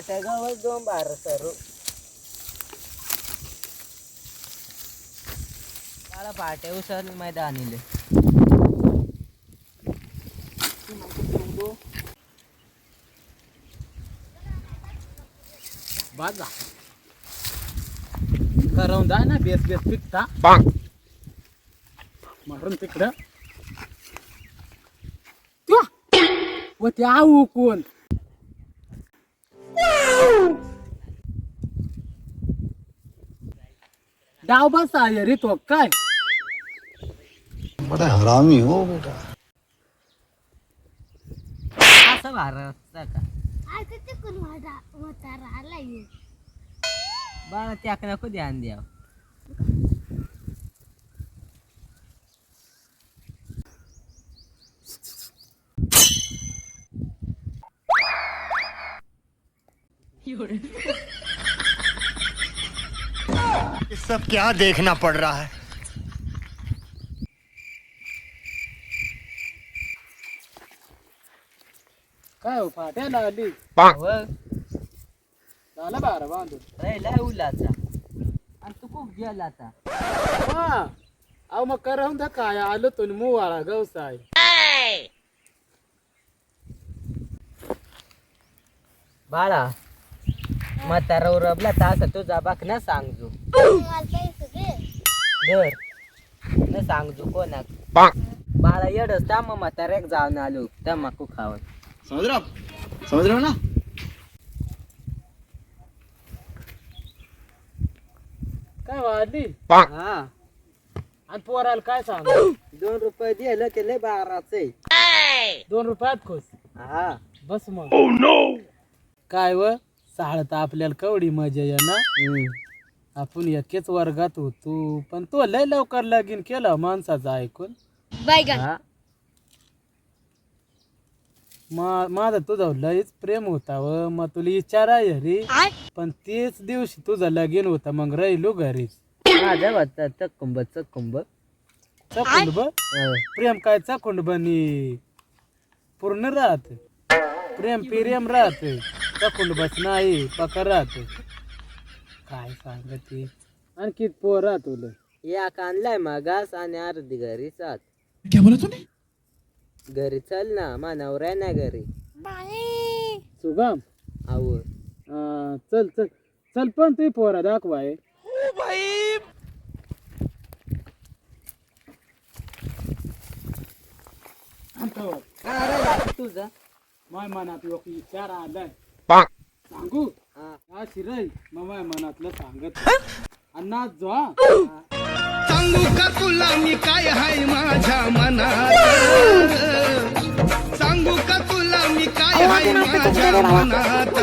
दोन बार सरू. मला फाट्या उसर मैदानीले. बाजा करवून जा ना बेस बेस पिकता. मारून तिकडं. त्वा! व ते आऊ कोण? डाव बसा रे तो काय? बड़ा हरामी हो बेटा. असं भार असतं का? आता ते कोण होता राहिला बाळा त्याक नको ध्यान द्या ये सब क्या देखना पड़ रहा है? काय हो फाट्याला आली? व बारा बांधून. राहिला उलाचा. आणि तू खूप गेला आता. हा. अहो मग करवून दा काय आलो तो मुवाळा गवसाय बाळा म्हातारा रबला तास तुझा बाक ना सांगजो. धर. न सांगजो कोणाक. बाळा येडच त्या मग म्हाताऱ्याक जाऊन आलो. तमाकू खावत समझ रहे आप समझ रहे हो ना. काय वाढली? हा. आणि पोराला काय सांग? दोन रुपये दिलं ते लय बाराचे. दोन रुपयात खुश. हा. बस मग. काय व? साळत आपल्याला कवडी मजा आहे ना हम्म. आपण एकेच वर्गात होतो. पण तो लय लवकर लगीन केलं माणसाचं ऐकून. हा. मा माझं तुझं लयच प्रेम होता व. मग तुला विचार आहे रे. पण तेच दिवशी तुझं लगीन होतं. मग राहिलो घरीच माझं होत चक्कुंब चक्कुंब चकुंड ब प्रेम काय चकुंड बनी? पूर्ण राहत. प्रेम प्रेम राहत. चकुंड बस नाही पकर राहत काय सांगते? आणखी पोर राहत तुला या आणलाय मागास आणि अर्धी घरी चाल. क्या बोला तूने? घरी चल ना मानावर आहे ना घरी. सुगम? आव अं, चल चल. चल पण तुही पोरा दाखवाय तुझा? माय मनात एक विचार आलाय. सांगू? हा. हा शिरय मग माय मनातलं सांगत. अन्ना जो हा. सांगू का तुला मी काय हाय माझ्या मनात? सांगू का तुला मी काय हाय माझ्या मनात?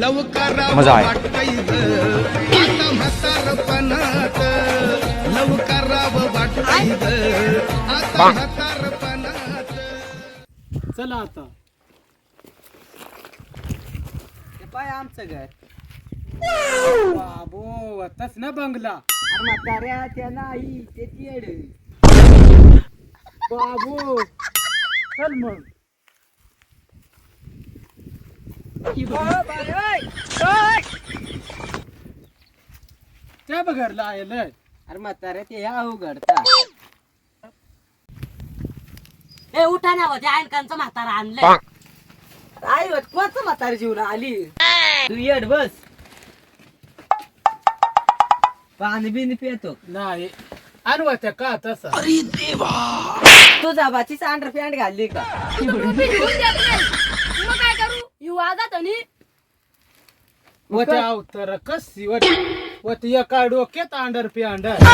लवकर आता म्हातारपणात. लवकर वाटतय ग. आता म्हातारपणात. चला आता ते पाय आमचं घर. बाबो आताच ना बंगला. अरे म्हाताऱ्या त्या नाही ते येड बाबू चल मग. त्या बघरला आयलंय अरे म्हाताऱ्या ते या उघडता ए उठा ना होते आणकांचं म्हातारा आणलंय. आई कोणचं म्हातारी जीवन आली? तू येड बस. पाणी बिनी पितो. नाही. आणवा त्या का तसा? तू जाबाची सांडर पॅन्ट घालली का? मग काय करू? यू आजात आणि? वते अवतर कशी? वत वत एका डोक्यात अंडर पे अंडर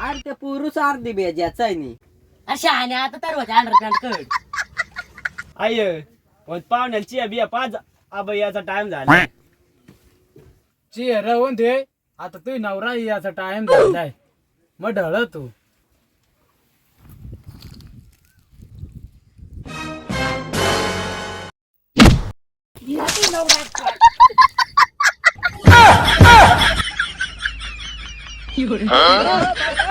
अरे ते पुरुष अर्धी बेजाच आहे नी. अशा आणि आता तर होते अंडरपॅन्ट कळ आय पण पाहुण्याची बिया पाच अभयाचा टाइम झाला. चेहरा होऊन दे आता तू नवरा याचा टाइम झालाय मग ढळ तू. बाय